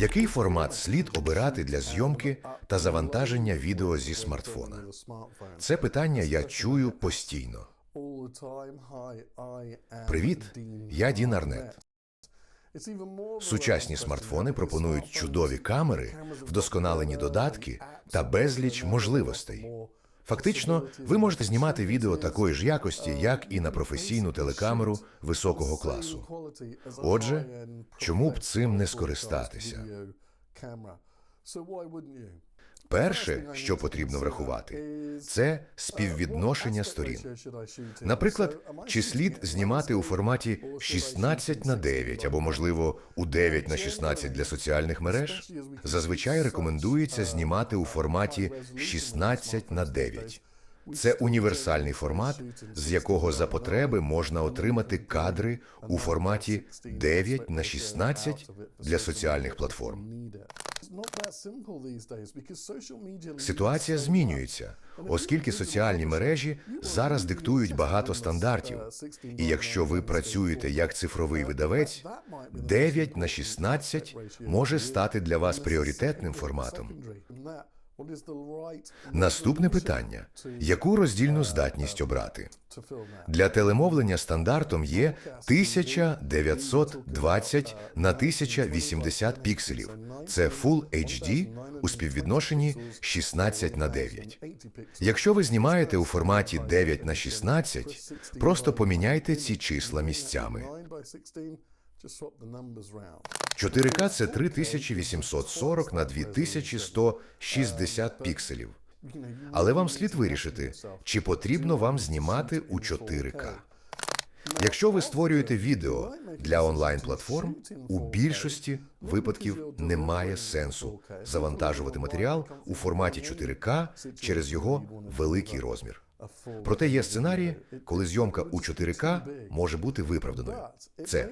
Який формат слід обирати для зйомки та завантаження відео зі смартфона? Це питання я чую постійно. Привіт, я Дін Арнет. Сучасні смартфони пропонують чудові камери, вдосконалені додатки та безліч можливостей. Фактично, ви можете знімати відео такої ж якості, як і на професійну телекамеру високого класу. Отже, чому б цим не скористатися? Перше, що потрібно врахувати, це співвідношення сторін. Наприклад, чи слід знімати у форматі 16 на 9 або, можливо, у 9 на 16 для соціальних мереж? Зазвичай рекомендується знімати у форматі 16 на 9. Це універсальний формат, з якого за потреби можна отримати кадри у форматі 9 на 16 для соціальних платформ. Ситуація змінюється, оскільки соціальні мережі зараз диктують багато стандартів. І якщо ви працюєте як цифровий видавець, 9 на 16 може стати для вас пріоритетним форматом. Наступне питання: яку роздільну здатність обрати? Для телемовлення стандартом є 1920 на 1080 пікселів. Це Full HD у співвідношенні 16 на 9. Якщо ви знімаєте у форматі 9 на 16, просто поміняйте ці числа місцями. 4К – це 3840 на 2160 пікселів. Але вам слід вирішити, чи потрібно вам знімати у 4К. Якщо ви створюєте відео для онлайн-платформ, у більшості випадків немає сенсу завантажувати матеріал у форматі 4К через його великий розмір. Проте є сценарії, коли зйомка у 4К може бути виправданою. Це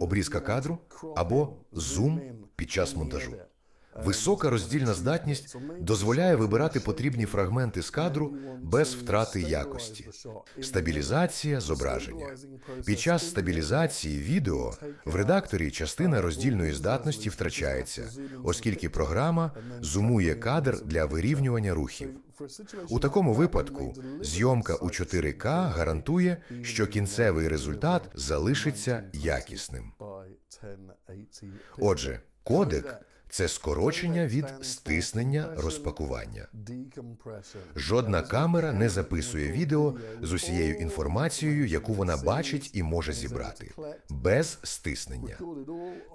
обрізка кадру або зум під час монтажу. Висока роздільна здатність дозволяє вибирати потрібні фрагменти з кадру без втрати якості. Стабілізація зображення. Під час стабілізації відео в редакторі частина роздільної здатності втрачається, оскільки програма зумує кадр для вирівнювання рухів. У такому випадку зйомка у 4К гарантує, що кінцевий результат залишиться якісним. Отже, кодек це скорочення від стиснення розпакування. Жодна камера не записує відео з усією інформацією, яку вона бачить і може зібрати, без стиснення.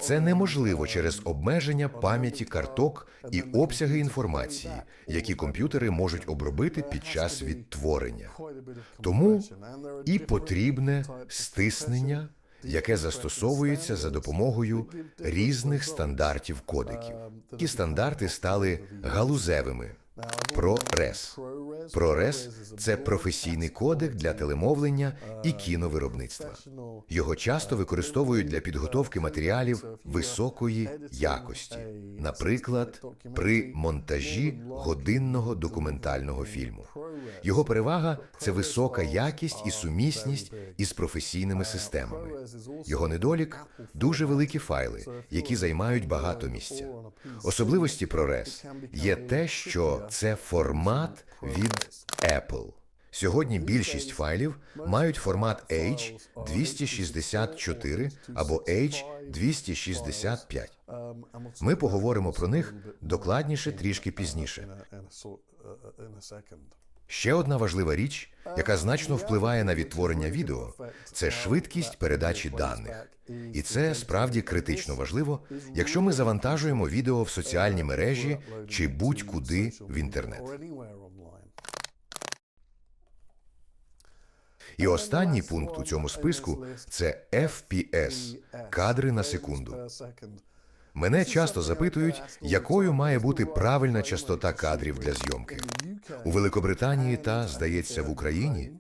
Це неможливо через обмеження пам'яті карток і обсяги інформації, які комп'ютери можуть обробити під час відтворення. Тому і потрібне стиснення, яке застосовується за допомогою різних стандартів кодеків. Ті стандарти стали галузевими. ProRes. ProRes – це професійний кодек для телемовлення і кіновиробництва. Його часто використовують для підготовки матеріалів високої якості, наприклад, при монтажі годинного документального фільму. Його перевага це висока якість і сумісність із професійними системами. Його недолік дуже великі файли, які займають багато місця. Особливості ProRes є те, що це формат від Apple. Сьогодні більшість файлів мають формат H264 або H265. Ми поговоримо про них докладніше трішки пізніше. Ще одна важлива річ, яка значно впливає на відтворення відео, це швидкість передачі даних. І це справді критично важливо, якщо ми завантажуємо відео в соціальні мережі чи будь-куди в інтернет. І останній пункт у цьому списку це FPS – кадри на секунду. Мене часто запитують, якою має бути правильна частота кадрів для зйомки. У Великобританії та, здається, в Україні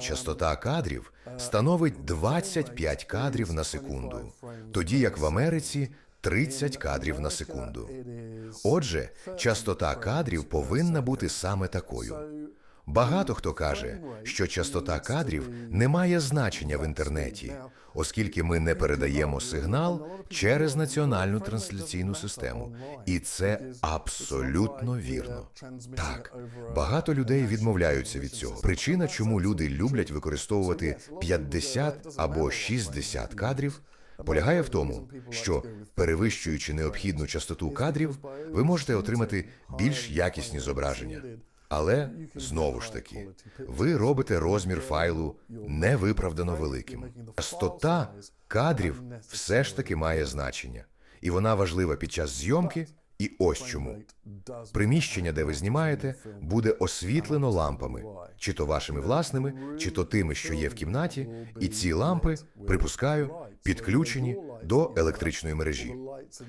частота кадрів становить 25 кадрів на секунду, тоді як в Америці 30 кадрів на секунду. Отже, частота кадрів повинна бути саме такою. Багато хто каже, що частота кадрів не має значення в інтернеті, оскільки ми не передаємо сигнал через національну трансляційну систему. І це абсолютно вірно. Так, багато людей відмовляються від цього. Причина, чому люди люблять використовувати 50 або 60 кадрів, полягає в тому, що перевищуючи необхідну частоту кадрів, ви можете отримати більш якісні зображення. Але знову ж таки, ви робите розмір файлу невиправдано великим. Частота кадрів все ж таки має значення, і вона важлива під час зйомки. І ось чому приміщення, де ви знімаєте, буде освітлено лампами, чи то вашими власними, чи то тими, що є в кімнаті, і ці лампи, припускаю, підключені до електричної мережі.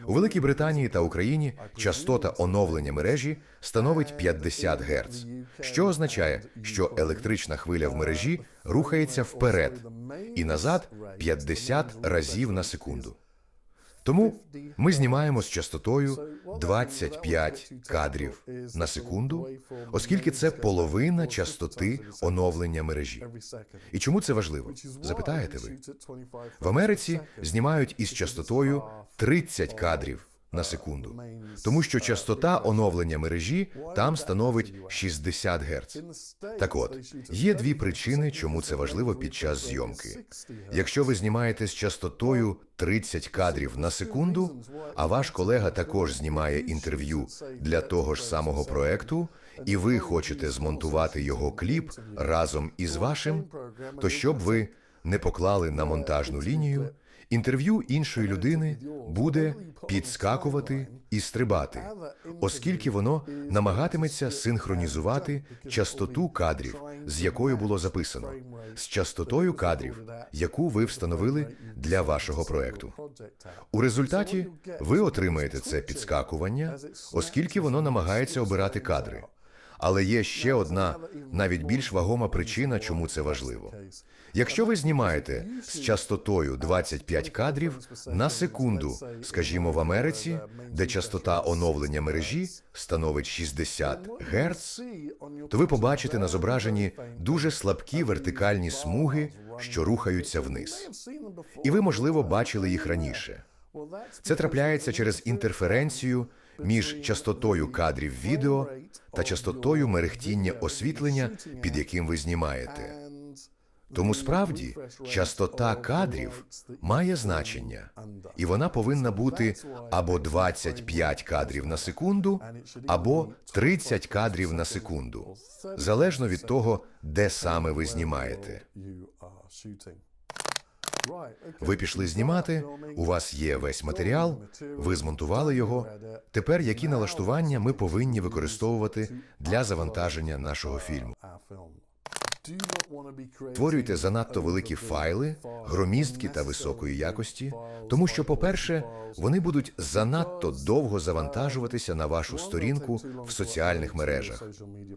У Великій Британії та Україні частота оновлення мережі становить 50 Гц, що означає, що електрична хвиля в мережі рухається вперед і назад 50 разів на секунду. Тому ми знімаємо з частотою 25 кадрів на секунду, оскільки це половина частоти оновлення мережі. І чому це важливо? Запитаєте ви? В Америці знімають із частотою 30 кадрів на секунду, тому що частота оновлення мережі там становить 60 Гц. Так от, є дві причини, чому це важливо під час зйомки. Якщо ви знімаєте з частотою 30 кадрів на секунду, а ваш колега також знімає інтерв'ю для того ж самого проекту, і ви хочете змонтувати його кліп разом із вашим, то щоб ви не поклали на монтажну лінію, інтерв'ю іншої людини буде підскакувати і стрибати, оскільки воно намагатиметься синхронізувати частоту кадрів, з якою було записано, з частотою кадрів, яку ви встановили для вашого проекту. У результаті ви отримаєте це підскакування, оскільки воно намагається обирати кадри. Але є ще одна навіть більш вагома причина, чому це важливо. Якщо ви знімаєте з частотою 25 кадрів на секунду, скажімо, в Америці, де частота оновлення мережі становить 60 Гц, то ви побачите на зображенні дуже слабкі вертикальні смуги, що рухаються вниз. І ви, можливо, бачили їх раніше. Це трапляється через інтерференцію між частотою кадрів відео та частотою мерехтіння освітлення, під яким ви знімаєте. Тому справді частота кадрів має значення, і вона повинна бути або 25 кадрів на секунду, або 30 кадрів на секунду, залежно від того, де саме ви знімаєте. Ви пішли знімати, у вас є весь матеріал, ви змонтували його. Тепер які налаштування ми повинні використовувати для завантаження нашого фільму? Створюйте занадто великі файли, громісткі та високої якості, тому що, по-перше, вони будуть занадто довго завантажуватися на вашу сторінку в соціальних мережах,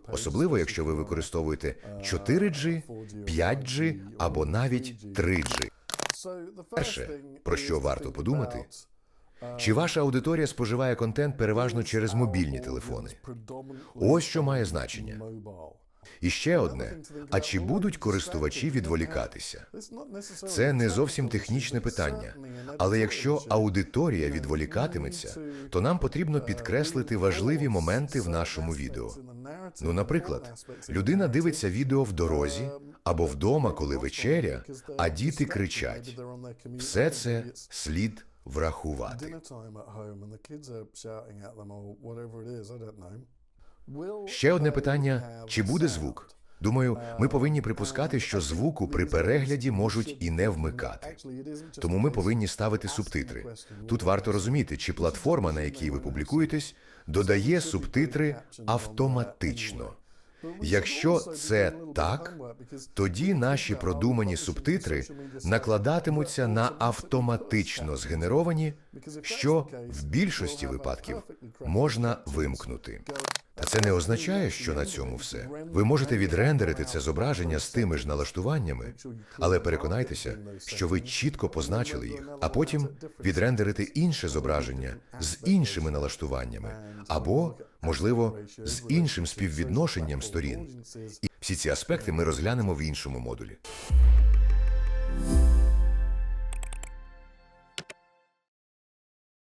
особливо якщо ви використовуєте 4G, 5G або навіть 3G. Перше, про що варто подумати, Чи ваша аудиторія споживає контент переважно через мобільні телефони? Ось що має значення. І ще одне: а чи будуть користувачі відволікатися? Це не зовсім технічне питання, але якщо аудиторія відволікатиметься, то нам потрібно підкреслити важливі моменти в нашому відео. Ну, наприклад, людина дивиться відео в дорозі або вдома, коли вечеря, а діти кричать. Все це слід врахувати. Ще одне питання: чи буде звук? Думаю, ми повинні припускати, що звуку при перегляді можуть і не вмикати. Тому ми повинні ставити субтитри. Тут варто розуміти, чи платформа, на якій ви публікуєтесь, додає субтитри автоматично. Якщо це так, тоді наші продумані субтитри накладатимуться на автоматично згенеровані, що в більшості випадків можна вимкнути. Та це не означає, що на цьому все. Ви можете відрендерити це зображення з тими ж налаштуваннями, але переконайтеся, що ви чітко позначили їх, а потім відрендерити інше зображення з іншими налаштуваннями, або, можливо, з іншим співвідношенням сторін. І всі ці аспекти ми розглянемо в іншому модулі.